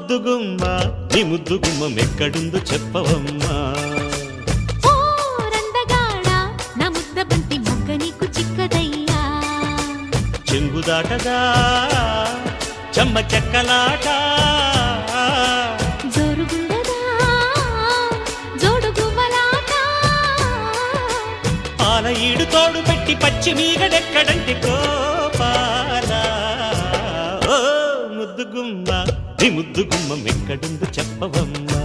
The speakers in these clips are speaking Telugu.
ముద్దుగుమ్మ నీ ముద్దుగుమ్మం ఎక్కడుందో చెప్పవమ్మా. చెంగు దాటదా చెమ్మ చెక్కలాట. పాల ఈడు తోడు పెట్టి పచ్చి మీగడెక్కడంటే కోపాల. ముద్దుగుమ్మ నీ ముద్దు గుమ్మం ఎక్కడుందో చెప్పవమ్మా.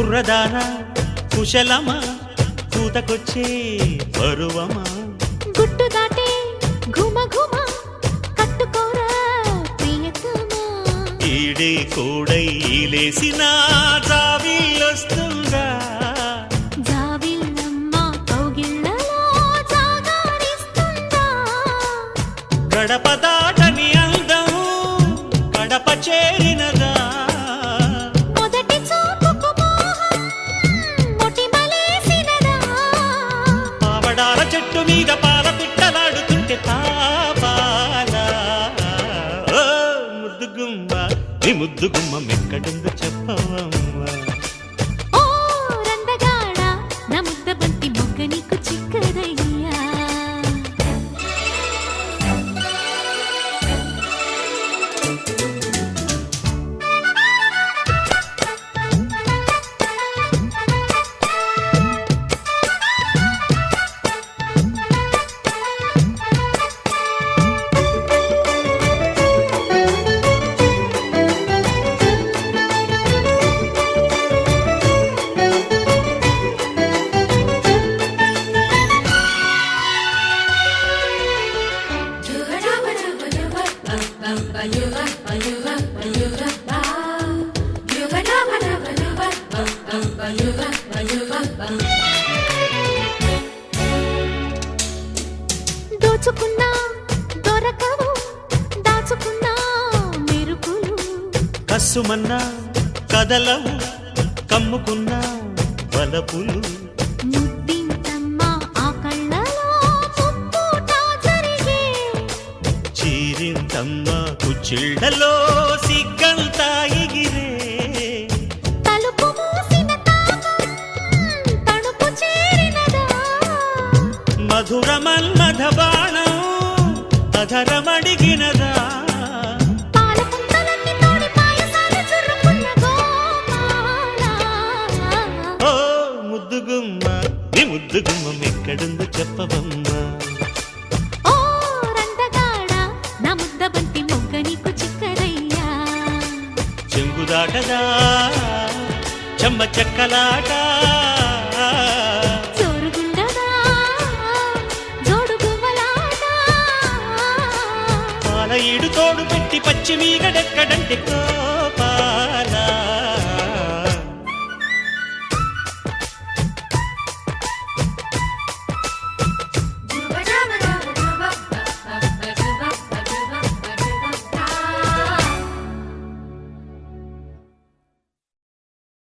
కుర్రదాన కుశలమా కూతకొచ్చే పరువమా? గుట్టు దాటే ఘుమ ఘుమ కట్టుకోరా ప్రియతమా? ఈడే కోడై లేసిన జాగారిస్తుందా? గడప దాటని అందం గడప చేరినదా చెట్టు మీద పాల పిట్టలాడుతుంటే తాపాల ముద్దుగుమ్మ నీ ముద్దుగుమ్మ ఎక్కడుందో చెప్పవమ్మ. దోచుకున్నా దొరకవు దాచుకున్నా మెరుపులు. కస్సుమన్నా కదలవు కమ్ముకున్నా బలపులు ముద్దింతమ్మ కుచ్చిళ్ళలో సిగ్గంతా ఎగిరే. తలుపు మూసిన తణుపు చేరినదా? మధుర మన్మథ బాణం అధరమడిగినదా? ముద్దుగుమ్మ నీ ముద్దుగుమ్మం ఎక్కడుందో చెప్పవమ్మా. దాటదా చెమ్మ చెక్కలాట. ఈడు తోడు పెట్టి పచ్చి మీగడెక్కడంటే